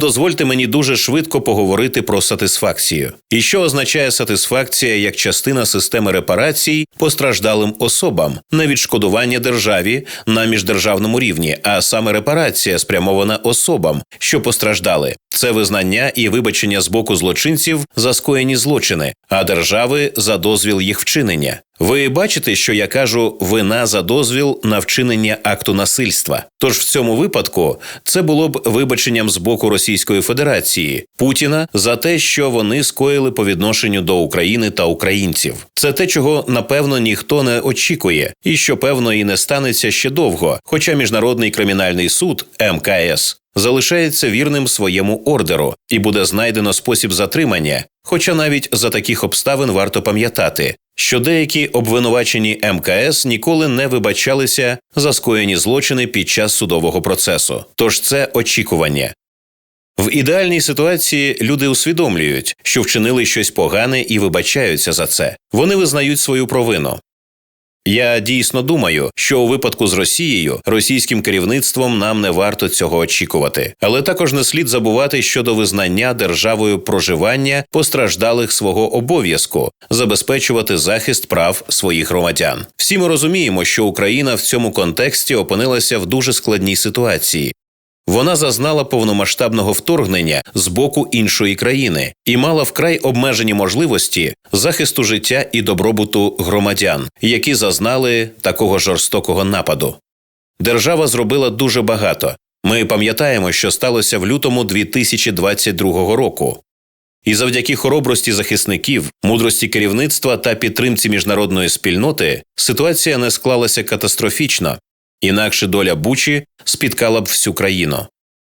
Дозвольте мені дуже швидко поговорити про сатисфакцію. І що означає сатисфакція як частина системи репарацій постраждалим особам, не відшкодування державі на міждержавному рівні, а саме репарація спрямована особам, що постраждали. Це визнання і вибачення з боку злочинців за скоєні злочини, а держави за дозвіл їх вчинення. Ви бачите, що я кажу вина за дозвіл на вчинення акту насильства. Тож в цьому випадку це було б вибаченням з боку Російської Федерації Путіна за те, що вони скоїли по відношенню до України та українців. Це те, чого напевно ніхто не очікує, і що певно і не станеться ще довго. Хоча міжнародний кримінальний суд МКС залишається вірним своєму ордеру і буде знайдено спосіб затримання. Хоча навіть за таких обставин варто пам'ятати, що деякі обвинувачені МКС ніколи не вибачалися за скоєні злочини під час судового процесу. Тож це очікування. В ідеальній ситуації люди усвідомлюють, що вчинили щось погане і вибачаються за це. Вони визнають свою провину. Я дійсно думаю, що у випадку з Росією російським керівництвом нам не варто цього очікувати, але також не слід забувати щодо визнання державою проживання постраждалих свого обов'язку забезпечувати захист прав своїх громадян. Всі ми розуміємо, що Україна в цьому контексті опинилася в дуже складній ситуації. Вона зазнала повномасштабного вторгнення з боку іншої країни і мала вкрай обмежені можливості захисту життя і добробуту громадян, які зазнали такого жорстокого нападу. Держава зробила дуже багато. Ми пам'ятаємо, що сталося в лютому 2022 року. І завдяки хоробрості захисників, мудрості керівництва та підтримці міжнародної спільноти ситуація не склалася катастрофічно, інакше доля Бучі спіткала б всю країну.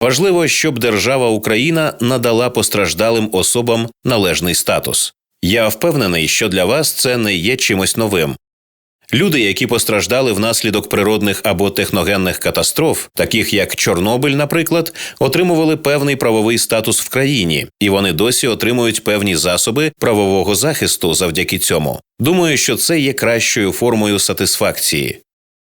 Важливо, щоб держава Україна надала постраждалим особам належний статус. Я впевнений, що для вас це не є чимось новим. Люди, які постраждали внаслідок природних або техногенних катастроф, таких як Чорнобиль, наприклад, отримували певний правовий статус в країні, і вони досі отримують певні засоби правового захисту завдяки цьому. Думаю, що це є кращою формою сатисфакції.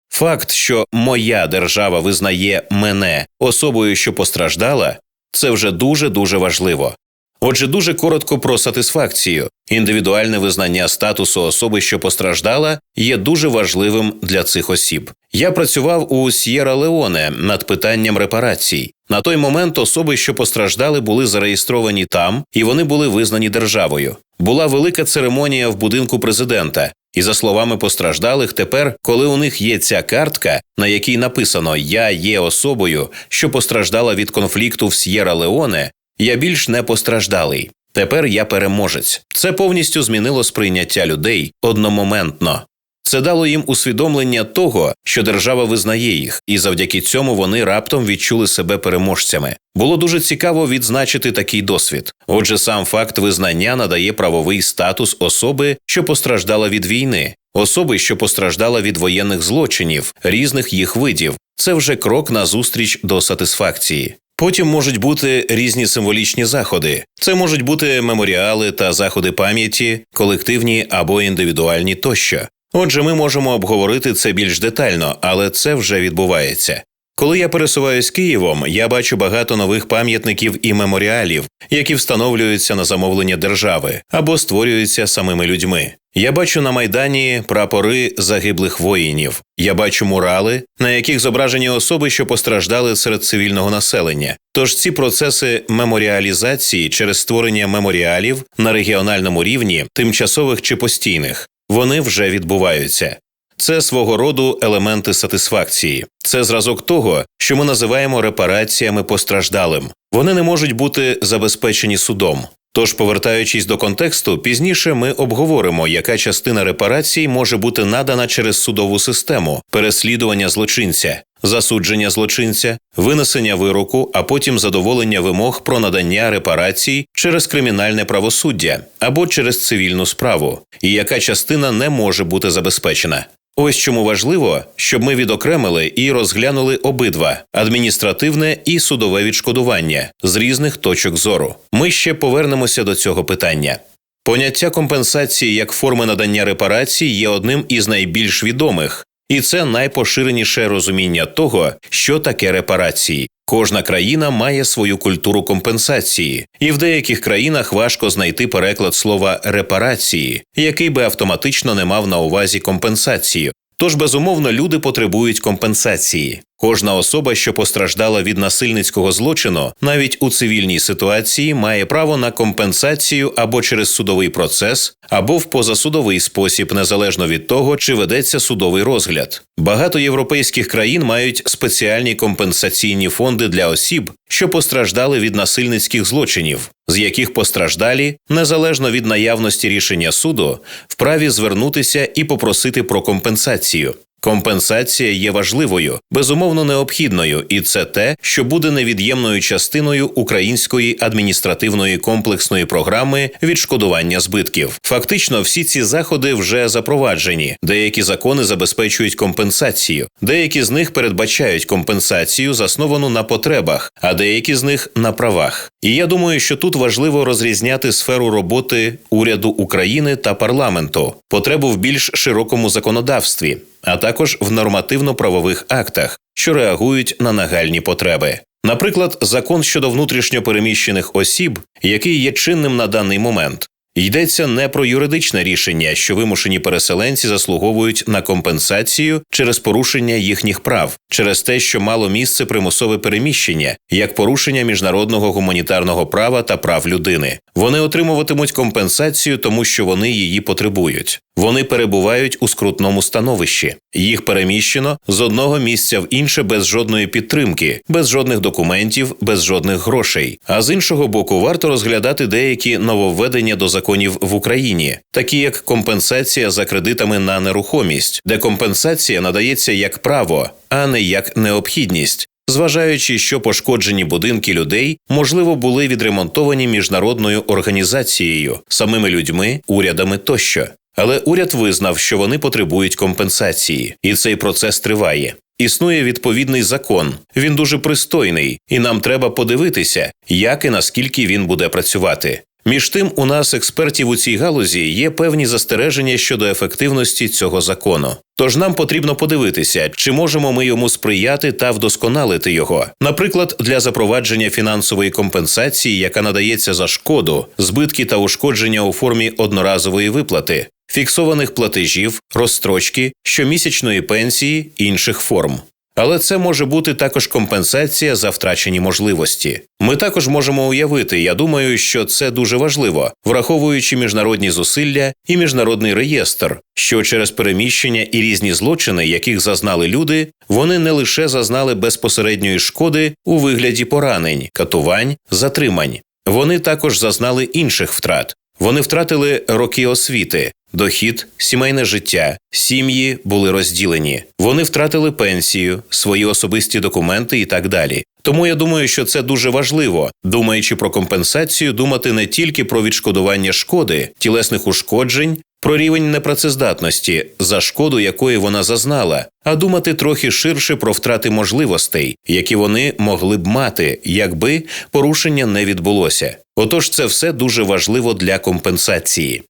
Факт, що моя держава визнає мене особою, що постраждала, це вже дуже дуже важливо. Отже, дуже коротко про сатисфакцію. Індивідуальне визнання статусу особи, що постраждала, є дуже важливим для цих осіб. Я працював у С'єра Леоне над питанням репарацій. На той момент особи, що постраждали, були зареєстровані там, і вони були визнані державою. Була велика церемонія в будинку президента. І за словами постраждалих, тепер, коли у них є ця картка, на якій написано Я є особою, що постраждала від конфлікту в С'єра Леоне, я більш не постраждалий. Тепер я переможець. Це повністю змінило сприйняття людей одномоментно. Це дало їм усвідомлення того, що держава визнає їх, і завдяки цьому вони раптом відчули себе переможцями. Було дуже цікаво відзначити такий досвід. Отже, сам факт визнання надає правовий статус особи, що постраждала від війни, особи, що постраждала від воєнних злочинів, різних їх видів. Це вже крок назустріч до сатисфакції. Потім можуть бути різні символічні заходи. Це можуть бути меморіали та заходи пам'яті, колективні або індивідуальні тощо. Отже, ми можемо обговорити це більш детально, але це вже відбувається. Коли я пересуваюсь Києвом, я бачу багато нових пам'ятників і меморіалів, які встановлюються на замовлення держави або створюються самими людьми. Я бачу на майдані прапори загиблих воїнів. Я бачу мурали, на яких зображені особи, що постраждали серед цивільного населення. Тож ці процеси меморіалізації через створення меморіалів на регіональному рівні, тимчасових чи постійних, вони вже відбуваються. Це свого роду елементи сатисфакції, це зразок того, що ми називаємо репараціями постраждалим. Вони не можуть бути забезпечені судом. Тож, повертаючись до контексту, пізніше ми обговоримо, яка частина репарацій може бути надана через судову систему, переслідування злочинця, засудження злочинця, винесення вироку, а потім задоволення вимог про надання репарацій через кримінальне правосуддя або через цивільну справу, і яка частина не може бути забезпечена. Ось чому важливо, щоб ми відокремили і розглянули обидва адміністративне і судове відшкодування з різних точок зору. Ми ще повернемося до цього питання. Поняття компенсації як форми надання репарацій є одним із найбільш відомих, і це найпоширеніше розуміння того, що таке репарації. Кожна країна має свою культуру компенсації, і в деяких країнах важко знайти переклад слова репарації, який би автоматично не мав на увазі компенсацію. Тож, безумовно, люди потребують компенсації. Кожна особа, що постраждала від насильницького злочину, навіть у цивільній ситуації, має право на компенсацію або через судовий процес, або в позасудовий спосіб, незалежно від того, чи ведеться судовий розгляд. Багато європейських країн мають спеціальні компенсаційні фонди для осіб, що постраждали від насильницьких злочинів, з яких постраждалі, незалежно від наявності рішення суду, вправі звернутися і попросити про компенсацію. Компенсація є важливою, безумовно необхідною, і це те, що буде невід'ємною частиною української адміністративної комплексної програми відшкодування збитків. Фактично, всі ці заходи вже запроваджені. Деякі закони забезпечують компенсацію, деякі з них передбачають компенсацію, засновану на потребах, а деякі з них на правах. І я думаю, що тут важливо розрізняти сферу роботи уряду України та парламенту, потребу в більш широкому законодавстві а також в нормативно-правових актах, що реагують на нагальні потреби. Наприклад, закон щодо внутрішньо переміщених осіб, який є чинним на даний момент, Йдеться не про юридичне рішення, що вимушені переселенці заслуговують на компенсацію через порушення їхніх прав, через те, що мало місце примусове переміщення, як порушення міжнародного гуманітарного права та прав людини. Вони отримуватимуть компенсацію, тому що вони її потребують. Вони перебувають у скрутному становищі. Їх переміщено з одного місця в інше без жодної підтримки, без жодних документів, без жодних грошей. А з іншого боку, варто розглядати деякі нововведення до законів в Україні, такі як компенсація за кредитами на нерухомість, де компенсація надається як право, а не як необхідність. Зважаючи, що пошкоджені будинки людей можливо були відремонтовані міжнародною організацією, самими людьми, урядами тощо. Але уряд визнав, що вони потребують компенсації, і цей процес триває. Існує відповідний закон, він дуже пристойний, і нам треба подивитися, як і наскільки він буде працювати. Між тим, у нас експертів у цій галузі є певні застереження щодо ефективності цього закону. Тож нам потрібно подивитися, чи можемо ми йому сприяти та вдосконалити його, наприклад, для запровадження фінансової компенсації, яка надається за шкоду, збитки та ушкодження у формі одноразової виплати, фіксованих платежів, розстрочки, щомісячної пенсії інших форм. Але це може бути також компенсація за втрачені можливості. Ми також можемо уявити. Я думаю, що це дуже важливо, враховуючи міжнародні зусилля і міжнародний реєстр, що через переміщення і різні злочини, яких зазнали люди, вони не лише зазнали безпосередньої шкоди у вигляді поранень, катувань, затримань. Вони також зазнали інших втрат. Вони втратили роки освіти, Дохід, сімейне життя, сім'ї були розділені. Вони втратили пенсію, свої особисті документи і так далі. Тому я думаю, що це дуже важливо, думаючи про компенсацію, думати не тільки про відшкодування шкоди, тілесних ушкоджень, про рівень непрацездатності, за шкоду якої вона зазнала, а думати трохи ширше про втрати можливостей, які вони могли б мати, якби порушення не відбулося. Отож, це все дуже важливо для компенсації.